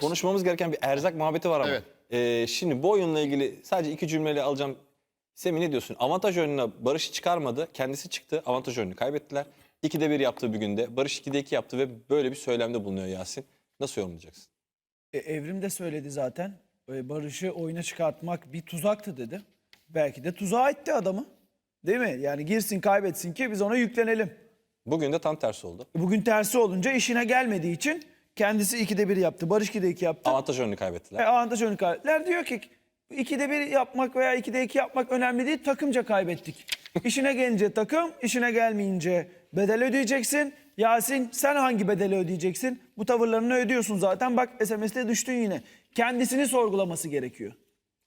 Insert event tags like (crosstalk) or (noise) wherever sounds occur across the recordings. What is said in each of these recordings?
Konuşmamız gereken bir erzak muhabbeti var ama. Evet. Ee, şimdi bu oyunla ilgili sadece iki cümleyle alacağım. Semih ne diyorsun? Avantaj oyununa Barış çıkarmadı. Kendisi çıktı. Avantaj oyununu kaybettiler. 2'de 1 yaptığı bir günde. Barış 2'de 2 yaptı ve böyle bir söylemde bulunuyor Yasin. Nasıl yorumlayacaksın? E, Evrim de söyledi zaten. E, Barış'ı oyuna çıkartmak bir tuzaktı dedi. Belki de tuzağa itti adamı. Değil mi? Yani girsin kaybetsin ki biz ona yüklenelim. Bugün de tam tersi oldu. E, Bugün tersi olunca işine gelmediği için kendisi 2'de 1 yaptı. Barış 2'de 2 yaptı. Avantaj oyununu kaybettiler. E, avantaj oyunu kaybettiler. Diyor ki 2'de 1 yapmak veya 2'de 2 yapmak önemli değil. Takımca kaybettik. İşine gelince takım, işine gelmeyince bedel ödeyeceksin. Yasin sen hangi bedeli ödeyeceksin? Bu tavırlarını ödüyorsun zaten. Bak SMS'te düştün yine. Kendisini sorgulaması gerekiyor.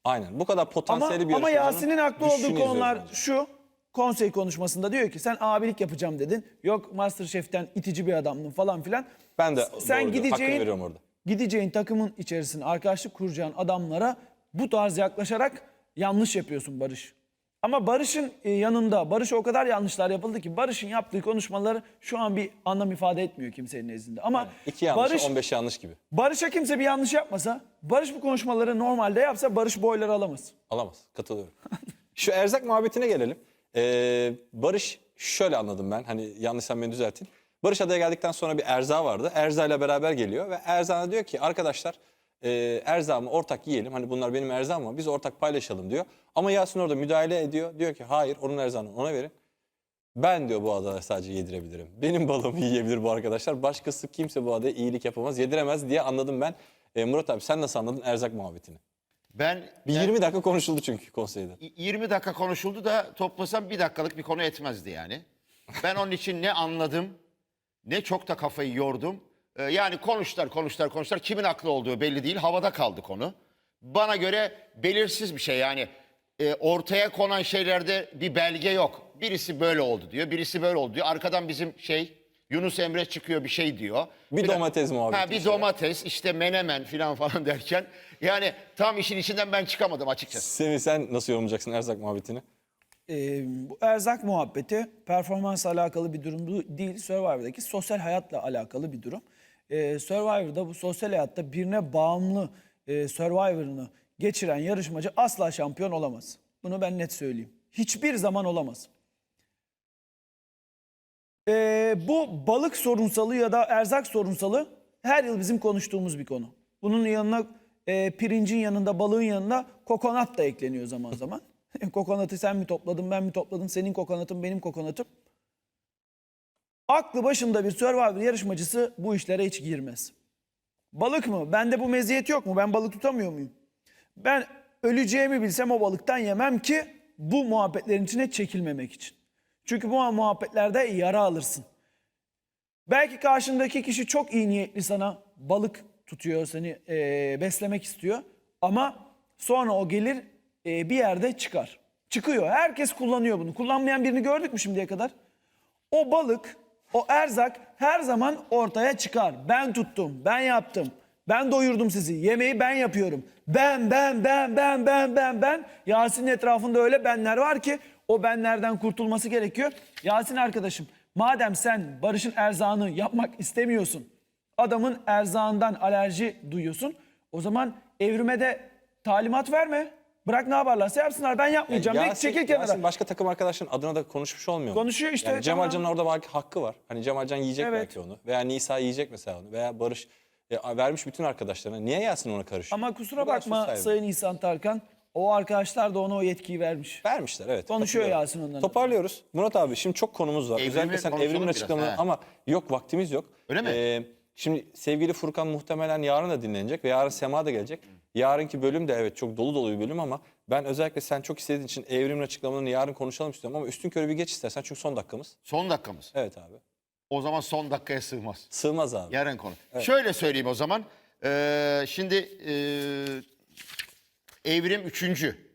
Aynen. Bu kadar Ama, potansiyeli bir ama Yasin'in haklı olduğu konular bence. şu. Konsey konuşmasında diyor ki sen abilik yapacağım dedin. Yok Masterchef'ten itici bir adamdın falan filan. Ben de sen doğru gideceğin veriyorum orada. gideceğin takımın içerisine arkadaşlık kuracağın adamlara bu tarz yaklaşarak yanlış yapıyorsun Barış. Ama Barış'ın e, yanında Barış o kadar yanlışlar yapıldı ki Barış'ın yaptığı konuşmaları şu an bir anlam ifade etmiyor kimsenin nezdinde. Ama İki yanlış, Barış 15 yanlış gibi. Barış'a kimse bir yanlış yapmasa, Barış bu konuşmaları normalde yapsa Barış boyları alamaz. Alamaz. Katılıyorum. (laughs) Şu erzak muhabbetine gelelim. Ee, Barış şöyle anladım ben. Hani yanlışsam beni düzeltin. Barış adaya geldikten sonra bir erza vardı. Erza ile beraber geliyor ve Erza'na diyor ki arkadaşlar e, erzağımı ortak yiyelim. Hani bunlar benim erzağım ama biz ortak paylaşalım diyor. Ama Yasin orada müdahale ediyor. Diyor ki hayır onun erzağını ona verin. Ben diyor bu adaya sadece yedirebilirim. Benim balığımı yiyebilir bu arkadaşlar. Başkası kimse bu adaya iyilik yapamaz, yediremez diye anladım ben. Ee, Murat abi sen nasıl anladın erzak muhabbetini? Ben, Bir ben 20 dakika konuşuldu çünkü konseyde. 20 dakika konuşuldu da toplasam bir dakikalık bir konu etmezdi yani. Ben onun için ne anladım ne çok da kafayı yordum. Ee, yani konuştular konuştular konuştular kimin haklı olduğu belli değil havada kaldı konu. Bana göre belirsiz bir şey yani e, ortaya konan şeylerde bir belge yok. Birisi böyle oldu diyor birisi böyle oldu diyor. Arkadan bizim şey Yunus Emre çıkıyor bir şey diyor. Bir de- domates muhabbeti Ha, bir işte. domates işte menemen falan falan derken yani tam işin içinden ben çıkamadım açıkçası. Semih sen nasıl yorumlayacaksın erzak muhabbetini? Ee, bu erzak muhabbeti performansla alakalı bir durum du- değil. Survivor'daki sosyal hayatla alakalı bir durum. Ee, Survivor'da bu sosyal hayatta birine bağımlı e, Survivor'ını geçiren yarışmacı asla şampiyon olamaz. Bunu ben net söyleyeyim. Hiçbir zaman olamaz. Ee, bu balık sorunsalı ya da erzak sorunsalı her yıl bizim konuştuğumuz bir konu. Bunun yanına e, pirincin yanında balığın yanına kokonat da ekleniyor zaman zaman. (laughs) Kokonatı sen mi topladın ben mi topladım senin kokonatın benim kokonatım. Aklı başında bir Survivor yarışmacısı bu işlere hiç girmez. Balık mı? Bende bu meziyet yok mu? Ben balık tutamıyor muyum? Ben öleceğimi bilsem o balıktan yemem ki bu muhabbetlerin içine çekilmemek için. Çünkü bu muhabbetlerde yara alırsın. Belki karşındaki kişi çok iyi niyetli sana balık tutuyor, seni eee, beslemek istiyor. Ama sonra o gelir eee, bir yerde çıkar. Çıkıyor. Herkes kullanıyor bunu. Kullanmayan birini gördük mü şimdiye kadar? O balık, o erzak her zaman ortaya çıkar. Ben tuttum, ben yaptım. Ben doyurdum sizi. Yemeği ben yapıyorum. Ben, ben, ben, ben, ben, ben, ben. Yasin'in etrafında öyle benler var ki o benlerden kurtulması gerekiyor. Yasin arkadaşım, madem sen Barış'ın erzağını yapmak istemiyorsun, adamın erzağından alerji duyuyorsun, o zaman evrime de talimat verme. Bırak ne yaparlarsa yapsınlar. Ben yapmayacağım. de Yasin, çekil kenara. Yasin başka takım arkadaşların adına da konuşmuş olmuyor mu? Konuşuyor işte, Yani Cemal tamam. Can'ın orada belki hakkı var. Hani Cemal Can yiyecek Evet. belki onu. Veya Nisa yiyecek mesela onu. Veya Barış e, vermiş bütün arkadaşlarına. Niye Yasin ona karışıyor? Ama kusura Bu kadar bakma sahibi. Sayın İhsan Tarkan. O arkadaşlar da ona o yetkiyi vermiş. Vermişler evet. Konuşuyor katılıyorum. Yasin ondan. Toparlıyoruz. Murat abi şimdi çok konumuz var. Evrimi Özellikle sen konuşalım evrimin biraz, açıklamaları he. ama yok vaktimiz yok. Öyle mi? Ee, şimdi sevgili Furkan muhtemelen yarın da dinlenecek ve yarın Sema da gelecek. Yarınki bölüm de evet çok dolu dolu bir bölüm ama ben özellikle sen çok istediğin için evrimin açıklamalarını yarın konuşalım istiyorum ama üstün körü bir geç istersen çünkü son dakikamız. Son dakikamız. Evet abi. O zaman son dakikaya sığmaz. Sığmaz abi. Yarın konu. Şöyle söyleyeyim o zaman. Ee, şimdi e, evrim üçüncü.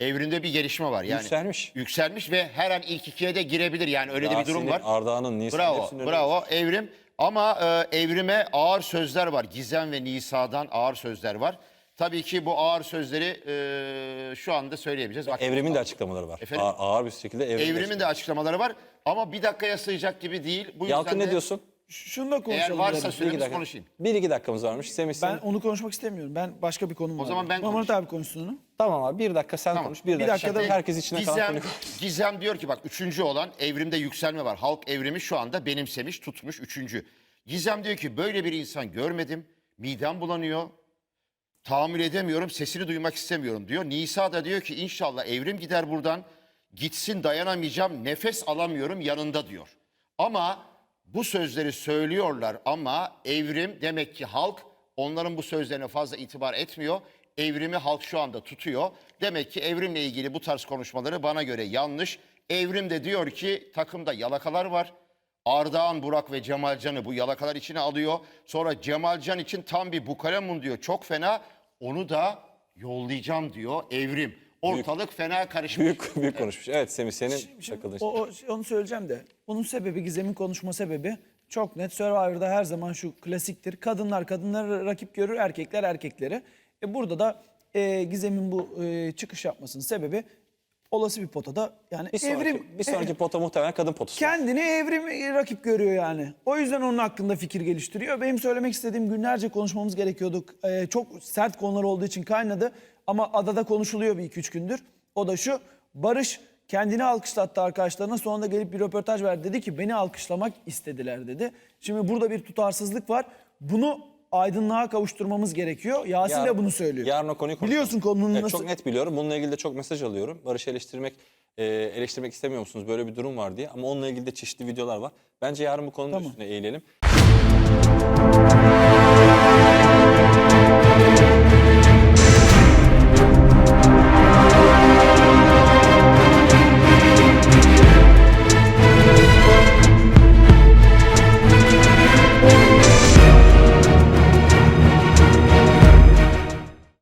Evrimde bir gelişme var. Yani Yükselmiş. Yükselmiş ve her an ilk ikiye de girebilir. Yani öyle de bir durum var. Arda'nın, Nisa'nın Bravo, bravo evrim. Ama e, evrime ağır sözler var. Gizem ve Nisa'dan ağır sözler var. Tabii ki bu ağır sözleri e, şu anda söyleyemeyeceğiz. Bak, Evrimin de açıklamaları var. Efendim? Ağır, ağır bir şekilde evrimin, Evrimin de açıklamaları var. Ama bir dakikaya sığacak gibi değil. Bu Yalkın yüzden ne de diyorsun? Şunu da Eğer konuşalım. varsa yarın. Bir iki süremiz dakika, konuşayım. bir iki dakikamız varmış. Semih Ben sen... onu konuşmak istemiyorum. Ben başka bir konum var. zaman ben Muhammed konuşayım. abi konuşsun onu. Tamam abi bir dakika sen Tamam. konuş. Bir, Bir dakika. dakikada herkes içine kalan Gizem, konuyu Gizem diyor ki bak üçüncü olan evrimde yükselme var. Halk evrimi şu anda benimsemiş, tutmuş üçüncü. Gizem diyor ki böyle bir insan görmedim. Midem bulanıyor. Tahammül edemiyorum, sesini duymak istemiyorum diyor. Nisa da diyor ki inşallah evrim gider buradan. Gitsin dayanamayacağım, nefes alamıyorum yanında diyor. Ama bu sözleri söylüyorlar ama evrim demek ki halk onların bu sözlerine fazla itibar etmiyor. Evrimi halk şu anda tutuyor. Demek ki evrimle ilgili bu tarz konuşmaları bana göre yanlış. Evrim de diyor ki takımda yalakalar var. Ardahan, Burak ve Cemalcan'ı bu yalakalar içine alıyor. Sonra Cemalcan için tam bir bukalemun diyor. Çok fena. Onu da yollayacağım diyor Evrim. Ortalık fena karışmış. büyük büyük konuşmuş. Evet Semih senin takıldığın şey. O, o- onu söyleyeceğim de. Bunun sebebi Gizem'in konuşma sebebi çok net. Survivor'da her zaman şu klasiktir. Kadınlar kadınları rakip görür, erkekler erkekleri. E burada da e, Gizem'in bu e, çıkış yapmasının sebebi olası bir potada yani Bir sonraki, evrim bir sonraki e, pota muhtemelen kadın potusu. kendini evrim rakip görüyor yani. O yüzden onun hakkında fikir geliştiriyor. Benim söylemek istediğim günlerce konuşmamız gerekiyordu. Ee, çok sert konular olduğu için kaynadı. Ama adada konuşuluyor bir iki üç gündür. O da şu. Barış kendini alkışlattı arkadaşlarına. Sonra da gelip bir röportaj verdi. Dedi ki beni alkışlamak istediler dedi. Şimdi burada bir tutarsızlık var. Bunu aydınlığa kavuşturmamız gerekiyor. Yasin de bunu söylüyor. Yarın o konuyu konuşalım. Biliyorsun konunun Evet, nasıl... Çok net biliyorum. Bununla ilgili de çok mesaj alıyorum. Barış eleştirmek e, eleştirmek istemiyor musunuz? Böyle bir durum var diye. Ama onunla ilgili de çeşitli videolar var. Bence yarın bu konunun Tamam. üstüne eğilelim.